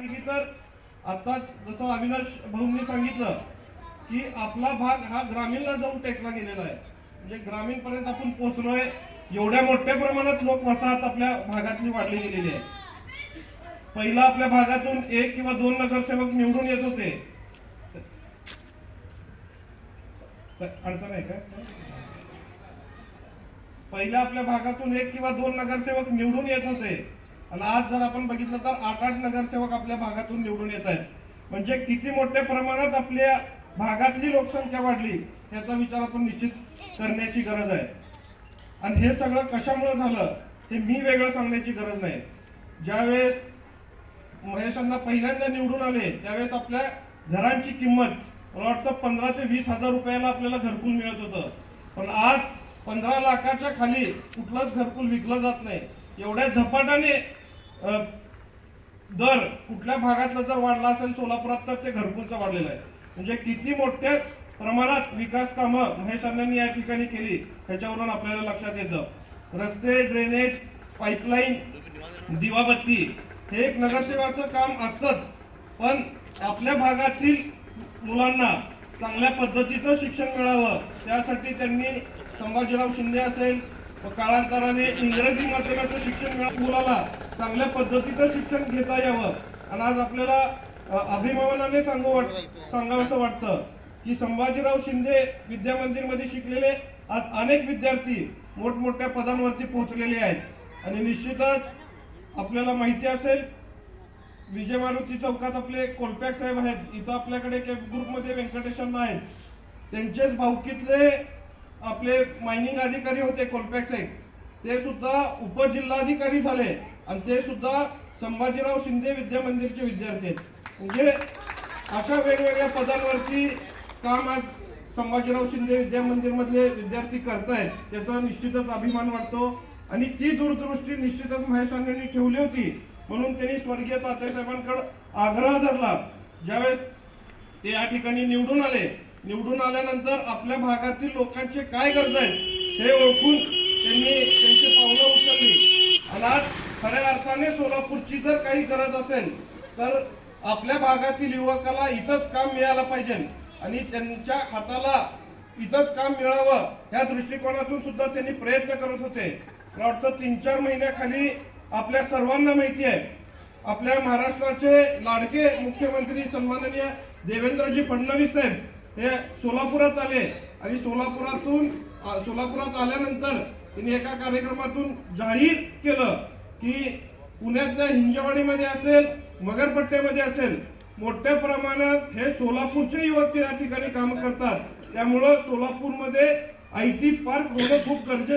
सांगितलं तर आता जसं अविनाश भाऊंनी सांगितलं की आपला भाग हा ग्रामीणला जाऊन टेकला गेलेला आहे. म्हणजे ग्रामीण पर्यंत आपण पोहोचलोय एवढ्या मोठ्या प्रमाणात लोक वसाहत आपल्या भागातली वाढली गेलेली आहे. पहिला आपल्या भागातून एक किंवा दोन नगरसेवक निवडून येत होते. अडचण आहे का? पहिल्या आपल्या भागातून एक किंवा दोन नगरसेवक निवडून येत होते. आणि आज जर आपण बघितलं तर आठ आठ नगरसेवक आपल्या भागातून निवडून येत आहेत. म्हणजे किती मोठ्या प्रमाणात आपल्या भागातली लोकसंख्या वाढली याचा विचार आपण निश्चित करण्याची गरज आहे. आणि हे सगळं कशामुळे झालं हे मी वेगळं सांगण्याची गरज नाही. ज्यावेळेस महेशांना पहिल्यांदा निवडून आले त्यावेळेस आपल्या घरांची किंमत मला वाटतं पंधरा ते वीस हजार रुपयाला आपल्याला घरकुल मिळत होतं. पण आज पंधरा लाखाच्या खाली कुठलंच घरकुल विकलं जात नाही. एवढ्या झपाट्याने दर कुठल्या भागातला जर वाढला असेल सोलापुरात तर ते घरकुलचा वाढलेला आहे. म्हणजे किती मोठ्या प्रमाणात विकास कामं महेश अण्णांनी या ठिकाणी केली त्याच्यावरून आपल्याला लक्षात येतं. रस्ते ड्रेनेज पाईपलाईन दिवाबत्ती हे एक नगरसेवाचं काम असतंच. पण आपल्या भागातील मुलांना चांगल्या पद्धतीचं शिक्षण मिळावं त्यासाठी त्यांनी संभाजीराव शिंदे असेल काळांतराने इंग्रजी माध्यमाचं शिक्षण मिळा मुलाला चांगल्या पद्धतीचं शिक्षण घेता यावं. आणि आज आपल्याला अभिमानाने सांगू वाट सांगावंसं वाटतं की संभाजीराव शिंदे विद्या मंदिरमध्ये शिकलेले आज अनेक विद्यार्थी मोठमोठ्या पदांवरती पोहोचलेले आहेत. आणि निश्चितच आपल्याला माहिती असेल विजय मारुती चौकात आपले कोलपॅक साहेब आहेत. इथं आपल्याकडे ग्रुपमध्ये व्यंकटेशांना आहेत. त्यांचेच भाऊकीतले आपले मायनिंग अधिकारी होते कोलपॅक साहेब. ते सुद्धा उपजिल्हाधिकारी झाले. आणि ते सुद्धा संभाजीराव शिंदे विद्या मंदिरचे विद्यार्थी आहेत. म्हणजे अशा वेगवेगळ्या पदांवरती काम आज संभाजीराव शिंदे विद्या मंदिरमधले विद्यार्थी करतायत त्याचा निश्चितच अभिमान वाटतो. आणि ती दूरदृष्टी निश्चितच महेश अण्णांनी ठेवली होती. म्हणून त्यांनी स्वर्गीय तात्यासाहेबांकडे आग्रह धरला. ज्यावेळेस ते या ठिकाणी निवडून आले. निवडून आल्यानंतर आपल्या भागातील लोकांचे काय गरज आहेत हे ओळखून त्यांनी त्यांची पावलं उचलली. आणि आज खऱ्या अर्थाने सोलापूरची जर काही गरज असेल तर आपल्या भागातील युवकाला इथंच काम मिळालं पाहिजे. आणि त्यांच्या हाताला इथंच काम मिळावं या दृष्टिकोनातून सुद्धा त्यांनी प्रयत्न करत होते. मला वाटतं तीन चार महिन्याखाली आपल्या सर्वांना माहिती आहे. आपल्या महाराष्ट्राचे लाडके मुख्यमंत्री सन्माननीय देवेंद्रजी फडणवीस साहेब हे सोलापुरात आले. आणि सोलापुरातून सोलापुरात आल्यानंतर त्यांनी एका कार्यक्रमातून जाहीर केलं की पुण्यातल्या हिंजवाडीमध्ये असेल मगरपट्ट्यामध्ये असेल मोठ्या प्रमाणात हे सोलापूरचे युवक या ठिकाणी काम करतात. त्यामुळं सोलापूरमध्ये आय टी पार्क होणं खूप गरजेचं